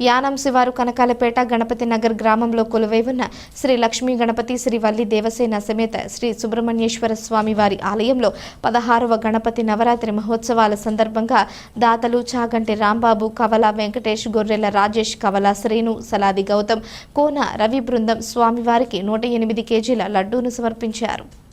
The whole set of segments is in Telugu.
యానం శివారు కనకాలపేట గణపతి నగర్ గ్రామంలో కొలువై ఉన్న శ్రీ లక్ష్మీ గణపతి శ్రీ వల్లి దేవసేన సమేత శ్రీ సుబ్రహ్మణ్యేశ్వర స్వామి వారి ఆలయంలో పదహారవ గణపతి నవరాత్రి మహోత్సవాల సందర్భంగా దాతలు చాగంటి రాంబాబు కవల వెంకటేష్ గొర్రెల రాజేష్ కవల శ్రీను సలాది గౌతమ్ కోన రవి బృందం స్వామివారికి నూట ఎనిమిది కేజీల లడ్డూను సమర్పించారు.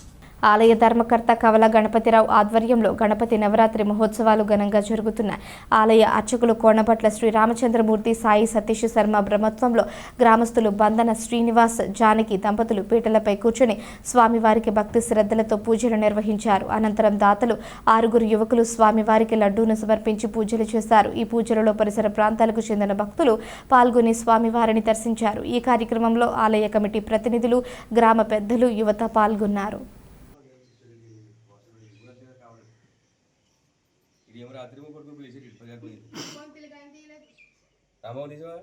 ఆలయ ధర్మకర్త కవల గణపతిరావు ఆధ్వర్యంలో గణపతి నవరాత్రి మహోత్సవాలు ఘనంగా జరుగుతున్న ఆలయ అర్చకులు కోణపట్ల శ్రీ రామచంద్రమూర్తి సాయి సతీష్ శర్మ బ్రహ్మత్వంలో గ్రామస్తులు బంధన శ్రీనివాస్ జానకి దంపతులు పీటలపై కూర్చొని స్వామివారికి భక్తి శ్రద్ధలతో పూజలు నిర్వహించారు. అనంతరం దాతలు ఆరుగురు యువకులు స్వామివారికి లడ్డూను సమర్పించి పూజలు చేశారు. ఈ పూజలలో పరిసర ప్రాంతాలకు చెందిన భక్తులు పాల్గొని స్వామివారిని దర్శించారు. ఈ కార్యక్రమంలో ఆలయ కమిటీ ప్రతినిధులు గ్రామ పెద్దలు యువత పాల్గొన్నారు. ఇదేమో రాత్రి కొడుకు పిలిచి ప్రజలకు రామో తీసావా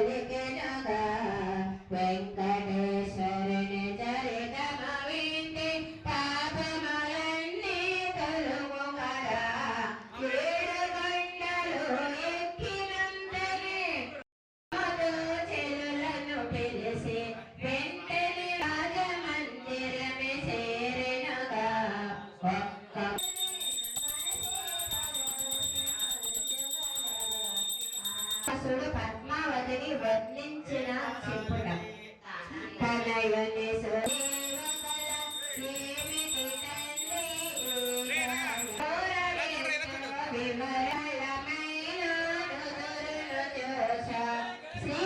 Hey, hey, hey. వర్ణించిన చెప్పుట తనయుని పాపములన్నీ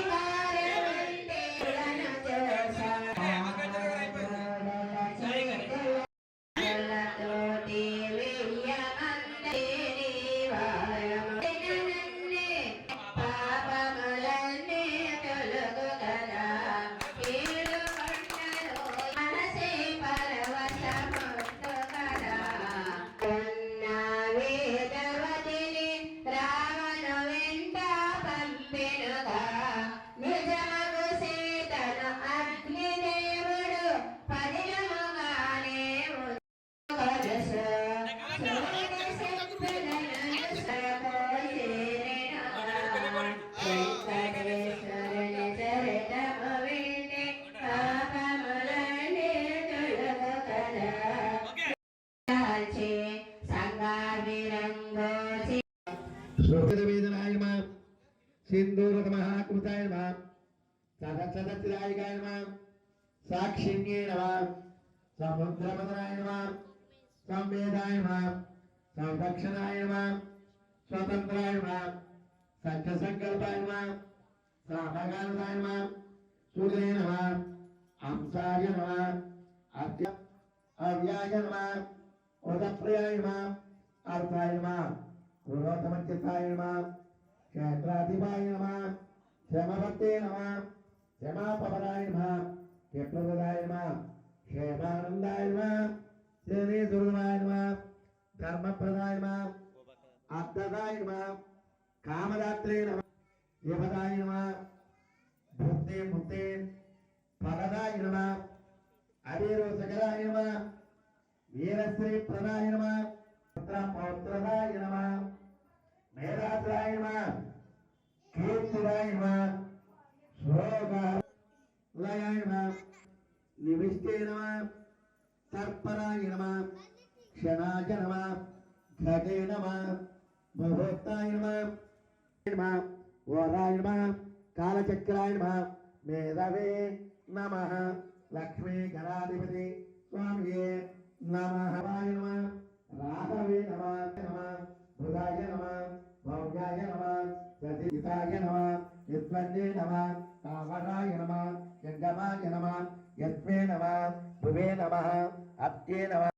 శ్లోకవేదనాయ నమ సింధూరత మహాకృతాయ నమ సదసదత్తిదాయకాయ నమ సాక్షిణ్యే నమ సముద్రమదనాయ నమ సంవేదాయ నమ సంరక్షణాయ నమ స్వతంత్రాయ నమ సత్యసంకల్పాయ నమ సామగానదాయ నమ సూర్యే నమ అంసాయ నమ అత్య అవ్యాయ నమ ఉదప్రియాయ నమ అర్థాయ నమ క్షేత్రాధిపాయ నమ క్షమభక్తే నమ క్షమాపవరాయ నమ క్షేత్రదాయ నమ క్షేమానందాయ నమ శ్రీ దుర్గాయ నమ ధర్మప్రదాయ నమ అర్థదాయ నమ కామదాత్రే నమ యువదాయ నమ భూతే ముక్తే ఫలదాయ నమ అవిరోసకరాయ నమ వీరశ్రీ ప్రదాయ నమ పౌత్రదాయ నమ మేధాత్రాయ నమ కీర్తిదాయ నమ శ్లోకాయ నమ నివిష్టే నమ తర్పణాయ నమ మేధవే నమ. లక్ష్మీ గణాధిపతి స్వామియే నమ. నమ రాఘవే నమ. నమ. బుధాయ నమ. భవ్యాయ నమ సతీతాయ నమ యద్వన్యే నమ తామరాయ నమ జంగమాయ నమ యత్మే నమ భువే నమ అప్తే నమ